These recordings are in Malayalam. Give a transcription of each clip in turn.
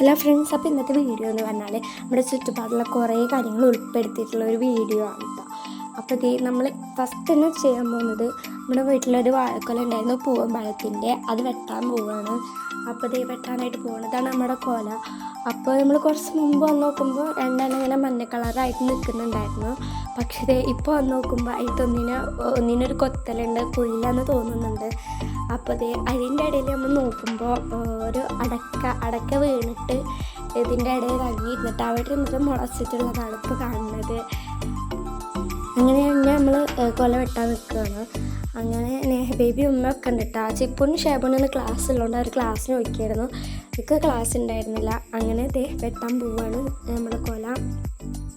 ഹലോ ഫ്രണ്ട്സ് അപ്പോൾ ഇന്നത്തെ വീഡിയോ എന്ന് പറഞ്ഞാൽ നമ്മുടെ ചുറ്റുപാടുള്ള കുറേ കാര്യങ്ങൾ ഉൾപ്പെടുത്തിയിട്ടുള്ള ഒരു വീഡിയോ ആണ് കേട്ടോ അപ്പോൾ ഇത് നമ്മൾ ഫസ്റ്റ് തന്നെ ചെയ്യാൻ പോകുന്നത് നമ്മുടെ വീട്ടിലൊരു വാഴക്കൊല ഉണ്ടായിരുന്നു പൂവമ്പഴത്തിന്റെ അത് വെട്ടാൻ പോവുകയാണ്. അപ്പോൾ ഇത് വെട്ടാനായിട്ട് പോകുന്നതാണ് നമ്മുടെ കൊല. അപ്പോൾ നമ്മൾ കുറച്ച് മുമ്പ് വന്ന് നോക്കുമ്പോൾ രണ്ടെണ്ണം ഇങ്ങനെ മഞ്ഞ കളറായിട്ട് നിൽക്കുന്നുണ്ടായിരുന്നു പക്ഷേ ഇപ്പോൾ വന്ന് നോക്കുമ്പോൾ അതിലൊന്നിന് ഒന്നിനൊരു കൊത്തലുണ്ട് കുഴിയിലാന്ന് തോന്നുന്നുണ്ട്. അപ്പോൾ ദേ അതിന്റെ ഇടയിൽ നമ്മൾ നോക്കുമ്പോൾ ഒരു അടക്ക അടക്ക വീണിട്ട് ഇതിന്റെ ഇടയിൽ ഇറങ്ങിയിരുന്നിട്ട് അവിടെ നിന്നിട്ട് മുളച്ചിട്ടുള്ളതാണ് ഇപ്പോൾ കാണുന്നത്. അങ്ങനെ തന്നെ നമ്മൾ കൊല വെട്ടാൻ നിൽക്കുകയാണ്. അങ്ങനെ നേഹ ബേബി ഉമ്മ ഒക്കെ ഉണ്ട് കേട്ടോ ചിപ്പുനും ഷേബുനും ക്ലാസ് ഉള്ളതുകൊണ്ട് അവർ ക്ലാസ്സിന് നോക്കിയായിരുന്നു എനിക്ക് ക്ലാസ് ഉണ്ടായിരുന്നില്ല. അങ്ങനെ വെട്ടാൻ പോവാണ് നമ്മൾ കൊല.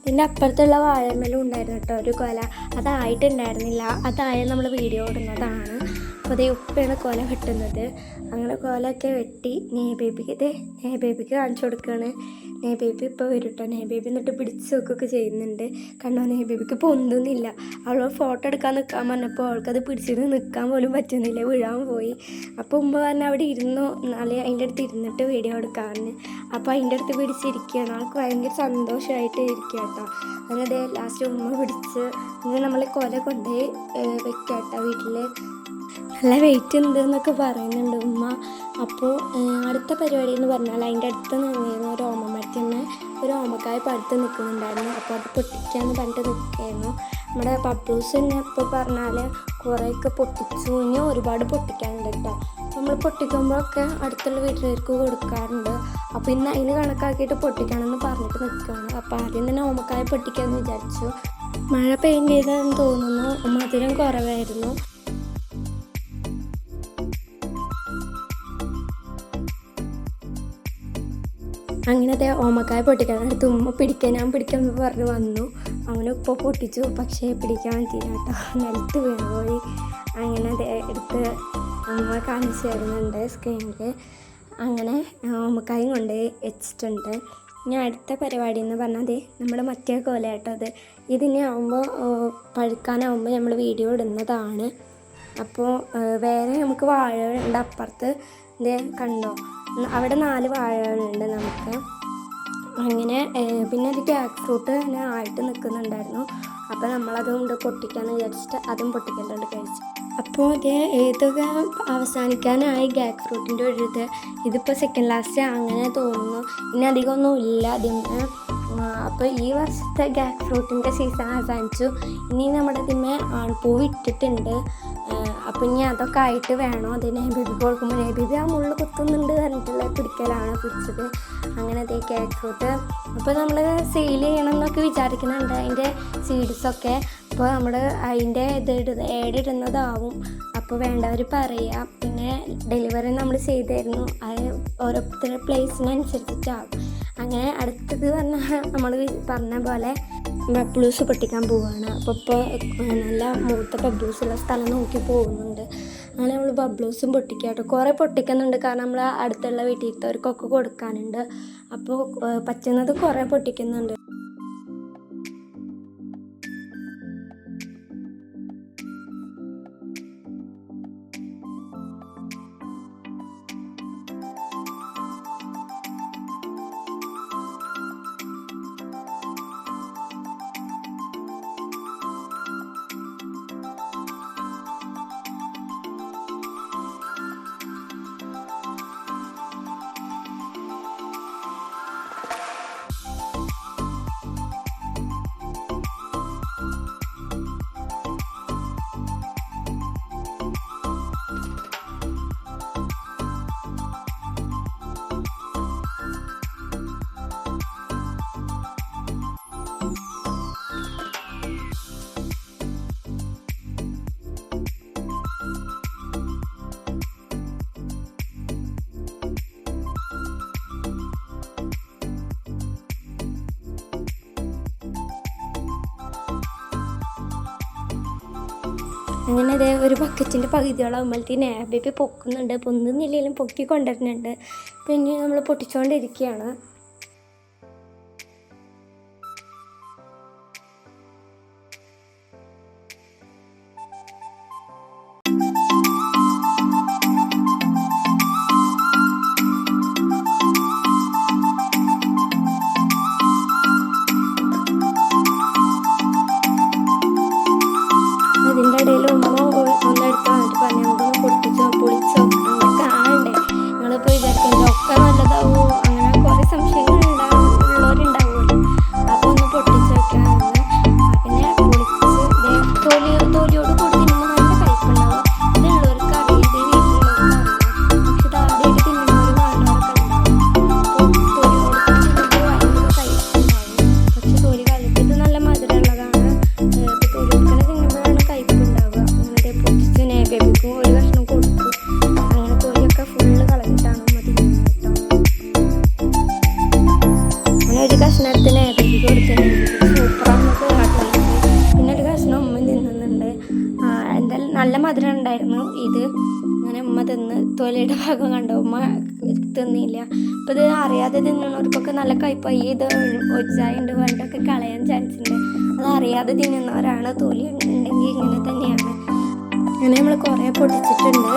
ഇതിന്റെ അപ്പുറത്തുള്ള വാഴമേലും ഉണ്ടായിരുന്നു കേട്ടോ ഒരു കൊല. അതായിട്ടുണ്ടായിരുന്നില്ല. അതായ നമ്മൾ വീഡിയോ ഇടുന്നതാണ്. അപ്പോൾ ഉപ്പയാണ് കൊല വെട്ടുന്നത് അങ്ങനെ കൊലയൊക്കെ വെട്ടി നേ ബേബിക്ക് ഇതേ നേ ബേബിക്ക് കാണിച്ചു കൊടുക്കുകയാണ് നേ ബേബി ഇപ്പോൾ വരും കേട്ടോ നേ ബേബി എന്നിട്ട് പിടിച്ച് വെക്കുകയൊക്കെ ചെയ്യുന്നുണ്ട്. കണ്ടോ നേ ബേബിക്ക് പൊന്തുന്നില്ല അവൾ ഫോട്ടോ എടുക്കാൻ നിൽക്കാൻ പറഞ്ഞപ്പോൾ അവൾക്കത് പിടിച്ചിട്ട് നിൽക്കാൻ പോലും പറ്റുന്നില്ല വീഴാൻ പോയി. അപ്പോൾ ഉമ്മ പറഞ്ഞാൽ അവിടെ ഇരുന്നു? എന്നാലേ അതിന്റെ അടുത്ത് ഇരുന്നിട്ട് വീഡിയോ എടുക്കാമെന്ന് അപ്പോൾ അതിന്റെ അടുത്ത് പിടിച്ചിരിക്കുകയാണ്. ആൾക്ക് ഭയങ്കര സന്തോഷമായിട്ട് ഇരിക്കുക കേട്ടോ. അങ്ങനെ അതേ ലാസ്റ്റ് ഉമ്മ പിടിച്ച് ഇങ്ങനെ നമ്മൾ കൊല കൊണ്ടുപോയി വെക്കാം കേട്ടോ വീട്ടിൽ നല്ല വെയിറ്റ് ഉണ്ട് എന്നൊക്കെ പറയുന്നുണ്ട് ഉമ്മ. അപ്പോൾ അടുത്ത പരിപാടി എന്ന് പറഞ്ഞാൽ അതിന്റെ അടുത്ത് നിന്നിരുന്ന ഒരു ഓമമരത്തിന്മേ ഒരു ഓമക്കായ പടുത്ത് നിൽക്കുന്നുണ്ടായിരുന്നു അപ്പോൾ അത് പൊട്ടിക്കാന്ന് പറഞ്ഞിട്ട് നിൽക്കുകയായിരുന്നു നമ്മുടെ പപ്പൂസ് തന്നെ ഇപ്പോൾ പറഞ്ഞാൽ കുറേയൊക്കെ പൊട്ടിച്ചു ഇനി ഒരുപാട് പൊട്ടിക്കാനുണ്ട് കേട്ടോ നമ്മൾ പൊട്ടിക്കുമ്പോഴൊക്കെ അടുത്തുള്ള വീട്ടിലേക്ക് കൊടുക്കാറുണ്ട്. അപ്പോൾ ഇന്ന് അതിന് കണക്കാക്കിയിട്ട് പൊട്ടിക്കണമെന്ന് പറഞ്ഞിട്ട് നിൽക്കുകയാണ് അപ്പോൾ ആദ്യം തന്നെ ഓമക്കായ പൊട്ടിക്കാമെന്ന് വിചാരിച്ചു. മഴ പെയിന്റ് ചെയ്തതെന്ന് തോന്നുന്നു. മധുരം കുറവായിരുന്നു. അങ്ങനത്തെ ഓമക്കായ പൊട്ടിക്കാൻ അടുത്ത് ഉമ്മ പിടിക്കാൻ ഞാൻ പിടിക്കാൻ പറഞ്ഞ് വന്നു. അങ്ങനെ ഉപ്പ പൊട്ടിച്ചു. പക്ഷേ പിടിക്കാൻ പറ്റിയില്ല കേട്ടോ. നിലത്ത് വീണുപോയി. അങ്ങനെ അത് എടുത്ത് ഉമ്മ കാണിച്ചു തരുന്നുണ്ട് സ്ക്രീനിൽ അങ്ങനെ ഓമക്കായും കൊണ്ട് വെച്ചിട്ടുണ്ട്. ഇനി അടുത്ത പരിപാടി എന്ന് പറഞ്ഞാൽ നമ്മുടെ മറ്റേ കോല കേട്ടോ അത്. ഇതിനി ആകുമ്പോൾ പഴുക്കാനാവുമ്പോൾ നമ്മൾ വീഡിയോ ഇടുന്നതാണ്. അപ്പോൾ വേറെ നമുക്ക് വാഴകളുണ്ട് അപ്പുറത്ത്. കണ്ടോ? അവിടെ നാല് വാഴകളുണ്ട് നമുക്ക്. അങ്ങനെ പിന്നെ ഒരു ജാക്ക് ഫ്രൂട്ട് തന്നെ ആയിട്ട് നിൽക്കുന്നുണ്ടായിരുന്നു. അപ്പോൾ നമ്മളത് കൊണ്ട് പൊട്ടിക്കാന്ന് വിചാരിച്ചിട്ട് അതും പൊട്ടിക്കേണ്ടത് കഴിച്ചു അപ്പോൾ ഇത് ഏതൊക്കെ അവസാനിക്കാനായി ഗാക്ക് ഫ്രൂട്ടിന്റെ ഒരു ഇത്. ഇതിപ്പോൾ സെക്കൻഡ് ലാസ്റ്റ് അങ്ങനെ തോന്നുന്നു. ഇനി അധികമൊന്നും ഇല്ല അതിന് അപ്പോൾ ഈ വർഷത്തെ ഗാക്ക് ഫ്രൂട്ടിന്റെ സീസൺ അവസാനിച്ചു. ഇനി നമ്മുടെ ഇതിന്മേ ആൺപൂവ് ഇട്ടിട്ടുണ്ട് അപ്പം അതൊക്കെ ആയിട്ട് വേണോ? അതിനെ നെബിബി കൊടുക്കുമ്പോൾ ബേബി ആ മുള്ളിൽ കുത്തുന്നുണ്ട് പറഞ്ഞിട്ടുള്ള പിടിക്കലാണ് പിടിച്ചത് അങ്ങനെ അതേ ഫ്രൂട്ട് അപ്പോൾ നമ്മൾ സെയിൽ ചെയ്യണം എന്നൊക്കെ വിചാരിക്കുന്നുണ്ട് അതിന്റെ സീഡ്സൊക്കെ അപ്പോൾ നമ്മൾ അതിന്റെ ഇത് ഇടുന്ന ഏഡ് ഇടുന്നതാവും. അപ്പോൾ വേണ്ടവർ പറയുക പിന്നെ ഡെലിവറി നമ്മൾ ചെയ്തായിരുന്നു അത് ഓരോരുത്തരുടെ പ്ലേസിനനുസരിച്ചിട്ടാവും അങ്ങനെ അടുത്തത് പറഞ്ഞാൽ നമ്മൾ പറഞ്ഞ പോലെ ബബ്ലൂസ് പൊട്ടിക്കാൻ പോവുകയാണ് അപ്പോൾ ഇപ്പോൾ നല്ല മൂത്ത ബബ്ലൂസ് ഉള്ള സ്ഥലം നോക്കി പോകുന്നുണ്ട്. അങ്ങനെ നമ്മൾ ബബ്ലൂസും പൊട്ടിക്കുക കേട്ടോ കുറേ പൊട്ടിക്കുന്നുണ്ട്. കാരണം നമ്മൾ അടുത്തുള്ള വീട്ടിലത്തവർക്കൊക്കെ കൊടുക്കാനുണ്ട്. അപ്പോൾ പറ്റുന്നത് കുറേ പൊട്ടിക്കുന്നുണ്ട്. അങ്ങനെ അതേ ഒരു ബക്കറ്റിന്റെ പകുതിയോളാകുമ്പോഴത്തേന് ബേബി പൊക്കുന്നുണ്ട്. പൊന്തുന്നില്ലെങ്കിലും പൊക്കി കൊണ്ടുവരുന്നുണ്ട്. പിന്നെ നമ്മൾ പൊട്ടിച്ചുകൊണ്ടിരിക്കുകയാണ് നല്ല മധുരം ഉണ്ടായിരുന്നു. ഇത് അങ്ങനെ ഉമ്മ തിന്ന് തൊലയുടെ ഭാഗം കണ്ടോ? ഉമ്മ തിന്നില്ല. അപ്പോൾ ഇത് അറിയാതെ തിന്നുന്നവർക്കൊക്കെ നല്ല കയ്പായി ഇത് ഒച്ചായുണ്ട് വേണ്ടൊക്കെ കളയാൻ ചാൻസ് ഉണ്ട് അത് അറിയാതെ തിന്നുന്നവരാണ്. തൊലി ഉണ്ടെങ്കിൽ ഇങ്ങനെ തന്നെയാണ്. അങ്ങനെ നമ്മൾ കുറേ പൊട്ടിച്ചിട്ടുണ്ട്.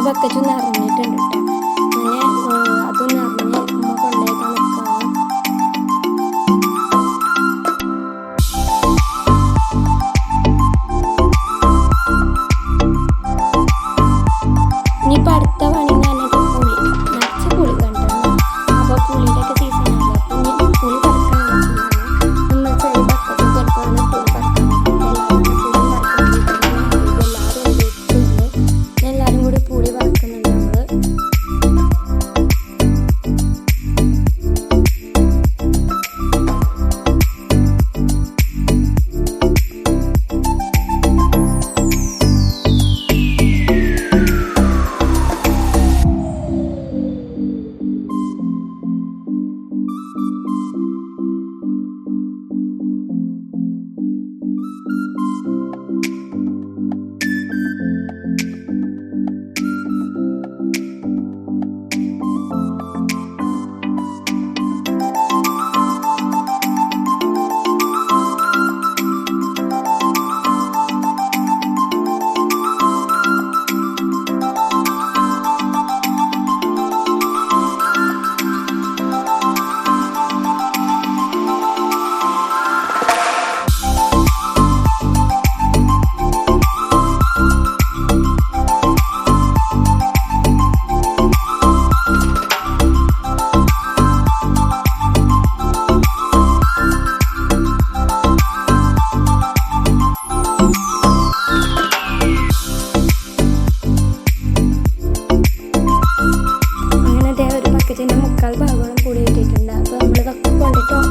അടുത്ത ബക്കറ്റ് നിറഞ്ഞിട്ടുണ്ട്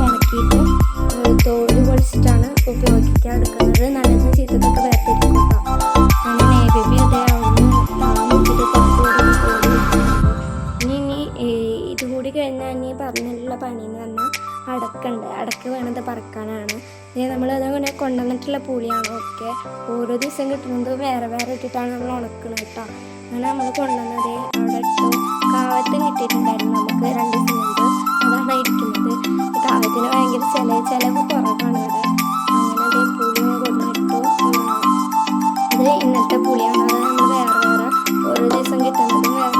ഉണക്കിയിട്ട് തോട് പൊളിച്ചിട്ടാണ് ഉപയോഗിക്കാൻ എടുക്കുന്നത്. നല്ലത് ചീത്തതൊക്കെ വേർതിരിക്കും അങ്ങനെ ബേബി അതേ അവിടുന്ന് താമസിച്ചിട്ട് പുറത്ത് കൂടി തോൽ ഇനി ഇനി ഇത് കൂടി കഴിഞ്ഞാൽ ഇനി പറഞ്ഞിട്ടുള്ള പണി എന്ന് പറഞ്ഞാൽ അടക്കുണ്ട്. അടക്ക് വേണത് പറക്കാനാണ്. ഇനി നമ്മൾ അതങ്ങനെ കൊണ്ടുവന്നിട്ടുള്ള പുളിയാണ് ഓക്കെ ഓരോ ദിവസം കിട്ടുന്നത് വേറെ വേറെ ഇട്ടിട്ടാണ് നമ്മൾ ഉണക്കുന്നത് കേട്ടോ. അങ്ങനെ നമ്മൾ കൊണ്ടുവന്നത് അവിടെ ഇട്ടു. കാവത്ത് കിട്ടിയിട്ടുണ്ടായിരുന്നു നമുക്ക് രണ്ട് ദിവസം മുമ്പ്. ഇരിക്കുന്നത് കാവത്തിന് ഭയങ്കര ചില ചിലവ് കുറവാണ് ഇവിടെ. അങ്ങനെ അതേ പുളിയും കൊണ്ടിട്ടു അത് ഇന്നത്തെ പുളിയാണ് അത് നമ്മൾ വേറെ വേറെ ഓരോ ദിവസം കിട്ടുന്നതും വേറെ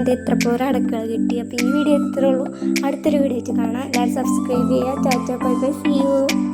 ഇത് എത്ര പോരാ അടുക്കള കിട്ടി? അപ്പോൾ ഈ വീഡിയോ ഇത്രേ ഉള്ളൂ. അടുത്തൊരു വീഡിയോ ആയിട്ട് കാണാം. എല്ലാവരും സബ്സ്ക്രൈബ് ചെയ്യുക. Tata bye bye. See you